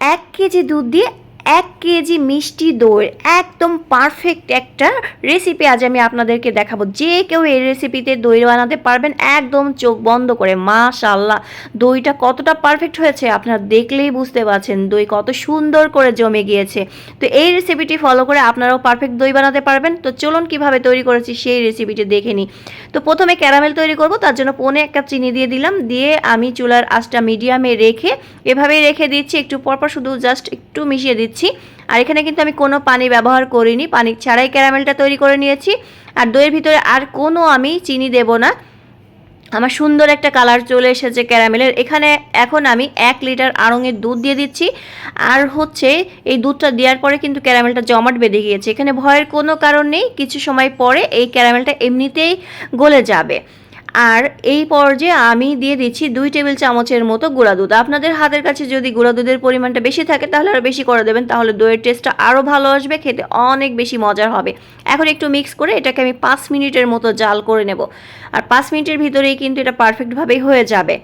এক কেজি দুধ দিয়ে এক কেজি মিষ্টি দই, একদম পারফেক্ট একটা রেসিপি আজ আমি আপনাদেরকে দেখাবো। যে কেউ এই রেসিপিতে দই বানাতে পারবেন, একদম চোখ বন্ধ করে মাশাল্লাহ দইটা কতটা পারফেক্ট হয়েছে আপনারা দেখলেই বুঝতে পারছেন, দই কত সুন্দর করে জমে গিয়েছে। তো এই রেসিপিটি ফলো করে আপনারাও পারফেক্ট দই বানাতে পারবেন। তো চলুন কীভাবে তৈরি করেছি সেই রেসিপিটি দেখে নিই। তো প্রথমে ক্যারামেল তৈরি করব, তার জন্য পনে এক কাপ চিনি দিয়ে দিলাম। দিয়ে আমি চুলার আঁচটা মিডিয়ামে রেখে, এভাবেই রেখে দিচ্ছি, একটু পরপর শুধু জাস্ট একটু মিশিয়ে দিচ্ছি। আর এখানে কিন্তু আমি কোনো পানি ব্যবহার করিনি। পানি ছাড়াই ক্যারামেলটা তৈরি করে নিয়েছি। আর দইয়ের ভিতরে আর কোনো আমি চিনি দেব না। আমার সুন্দর একটা কালার চলে এসেছে ক্যারামেলের। এখানে এখন আমি এক লিটার আড়ঙের দুধ দিয়ে দিচ্ছি। আর হচ্ছে এই দুধটা দেওয়ার পরে কিন্তু ক্যারামেলটা জমাট বেঁধে গিয়েছে। এখানে ভয়ের কোনো কারণ নেই। কিছু সময় পরে এই ক্যারামেলটা এমনিতেই গলে যাবে। আর এই পর্যায়ে আমি দিয়ে দিচ্ছি দুই টেবিল চামচের মতো গুঁড়া দুধ। আপনাদের হাতের কাছে যদি গুঁড়া দুধের পরিমাণটা বেশি থাকে তাহলে আরও বেশি করে দেবেন, তাহলে দইয়ের টেস্টটা আরও ভালো আসবে, খেতে অনেক বেশি মজার হবে। এখন একটু মিক্স করে এটাকে আমি পাঁচ মিনিটের মতো জাল করে নেব। আর পাঁচ মিনিটের ভিতরেই কিন্তু এটা পারফেক্টভাবেই হয়ে যাবে।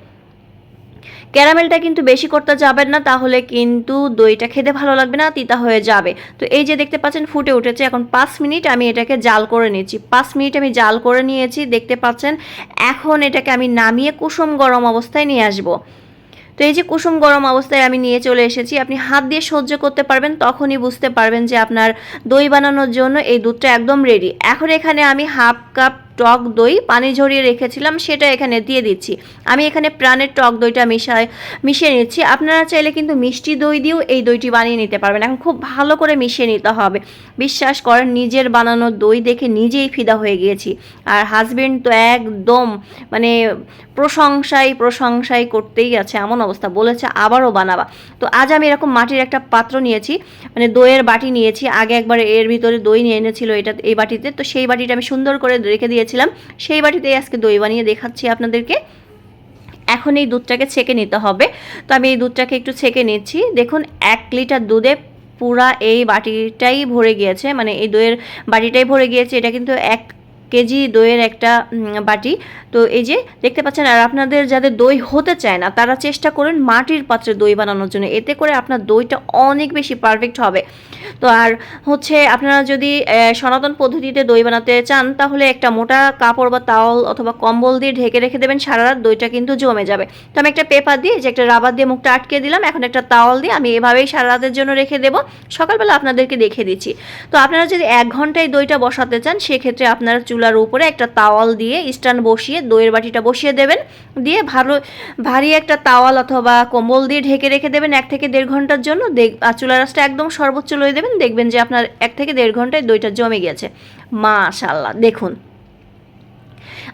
ক্যারামেলটা কিন্তু বেশি করতে যাবেন না, তাহলে কিন্তু দইটা খেতে ভালো লাগবে না, তিতা হয়ে যাবে। তো এই যে দেখতে পাচ্ছেন, ফুটে উঠেছে। এখন পাঁচ মিনিট আমি এটাকে জাল করে নিয়েছি পাঁচ মিনিট আমি জাল করে নিয়েছি, দেখতে পাচ্ছেন। এখন এটাকে আমি নামিয়ে কুসুম গরম অবস্থায় নিয়ে আসব। তো এই যে কুসুম গরম অবস্থায় আমি নিয়ে চলে এসেছি। আপনি হাত দিয়ে সহ্য করতে পারবেন, তখনই বুঝতে পারবেন যে আপনার দই বানানোর জন্য এই দুধটা একদম রেডি এখন এখানে আমি হাফ কাপ টক দই পানি ঝরিয়ে রেখেছিলাম, সেটা এখানে দিয়ে দিচ্ছি। আমি এখানে প্রাণের টক দইটা মিশায়, মিশিয়ে নিচ্ছি। আপনারা চাইলে কিন্তু মিষ্টি দই দিয়েও এই দইটি বানিয়ে নিতে পারবেন। এখন খুব ভালো করে মিশিয়ে নিতে হবে। বিশ্বাস করেন, নিজের বানানো দই দেখে নিজেই ফিদা হয়ে গিয়েছি। আর হাজবেন্ড তো একদম মানে প্রশংসাই প্রশংসাই করতেই আছে, এমন অবস্থা। বলেছে, আবারও বানাবা। তো আজ আমি এরকম মাটির একটা পাত্র নিয়েছি মানে দইয়ের বাটি নিয়েছি। আগে একবার এর ভিতরে দই নিয়ে এনেছিল এটা, এই বাটিতে। তো সেই বাটিটা আমি সুন্দর করে রেখে দিয়েছিলাম, সেই বাটিতেই আজকে দই বানিয়ে দেখাচ্ছি আপনাদেরকে। এখন এই দুধটাকে ছেঁকে নিতে হবে। তো আমি এই দুধটাকে একটু ছেঁকে নিচ্ছি। দেখুন, এক লিটার দুধে পুরা এই বাটিটাই ভরে গিয়েছে মানে এই দইয়ের বাটিটাই ভরে গিয়েছে। এটা কিন্তু এক কেজি দইয়ের একটা বাটি। তো এই যে দেখতে পাচ্ছেন, আর আপনাদের যাদের দই হতে চায় না, তারা চেষ্টা করুন মাটির পাত্রে দই বানানোর জন্য। এতে করে আপনার দইটা অনেক বেশি পারফেক্ট হবে। তো আর হচ্ছে আপনারা যদি সনাতন পদ্ধতিতে দই বানাতে চান, তাহলে একটা মোটা কাপড় বা তাওল অথবা কম্বল দিয়ে ঢেকে রেখে দেবেন সারা রাত দইটা কিন্তু জমে যাবে। তো আমি একটা পেপার দিয়ে যে একটা রাবার দিয়ে মুখটা আটকে দিলাম, এখন একটা তাওল দিয়ে আমি এভাবেই সারা রাতের জন্য রেখে দেবো। সকালবেলা আপনাদেরকে দেখে দিচ্ছি। তো আপনারা যদি এক ঘন্টায় দইটা বসাতে চান, সেক্ষেত্রে আপনারা চুলার উপরে একটা তাওয়াল দিয়ে স্ট্যান্ড বসিয়ে, দইয়ের বাটিটা বসিয়ে দেবেন। দিয়ে ভালো, ভারী একটা তাওয়াল অথবা কম্বল দিয়ে ঢেকে রেখে দেবেন এক থেকে দেড় ঘণ্টার জন্য। দেখ চুলার রাসটা একদম সর্বোচ্চ লয়ে দেবেন। দেখবেন যে আপনার এক থেকে দেড় ঘন্টায় দইটা জমে গেছে। মাশাল্লাহ দেখুন।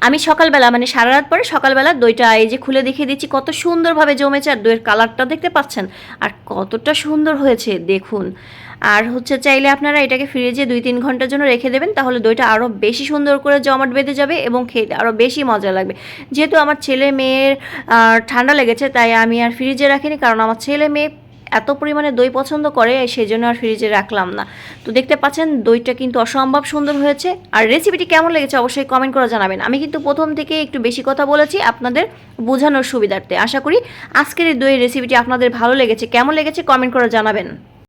আমি সকালবেলা মানে সারা রাত পরে সকালবেলা দইটা এই যে খুলে দেখিয়ে দিচ্ছি, কত সুন্দরভাবে জমেছে আর দইয়ের কালারটা দেখতে পাচ্ছেন? আর কতটা সুন্দর হয়েছে, দেখুন। আর হচ্ছে চাইলে আপনারা এটাকে ফ্রিজে দুই তিন ঘণ্টার জন্য রেখে দেবেন, তাহলে দইটা আরও বেশি সুন্দর করে জমাট বেঁধে যাবে এবং খেতে আরও বেশি মজা লাগবে। যেহেতু আমার ছেলে মেয়ের ঠান্ডা লেগেছে, তাই আমি আর ফ্রিজে রাখিনি, কারণ আমার ছেলে মেয়ে এত পরিমাণে দই পছন্দ করে, সেই জন্য আর ফ্রিজে রাখলাম না। তো দেখতে পাচ্ছেন, দইটা কিন্তু অসম্ভব সুন্দর হয়েছে। আর রেসিপিটি কেমন লেগেছে অবশ্যই কমেন্ট করে জানাবেন। আমি কিন্তু প্রথম থেকে একটু বেশি কথা বলেছি আপনাদের বোঝানোর সুবিধার্থে। আশা করি আজকের এই দইয়ের রেসিপিটি আপনাদের ভালো লেগেছে। কেমন লেগেছে কমেন্ট করে জানাবেন।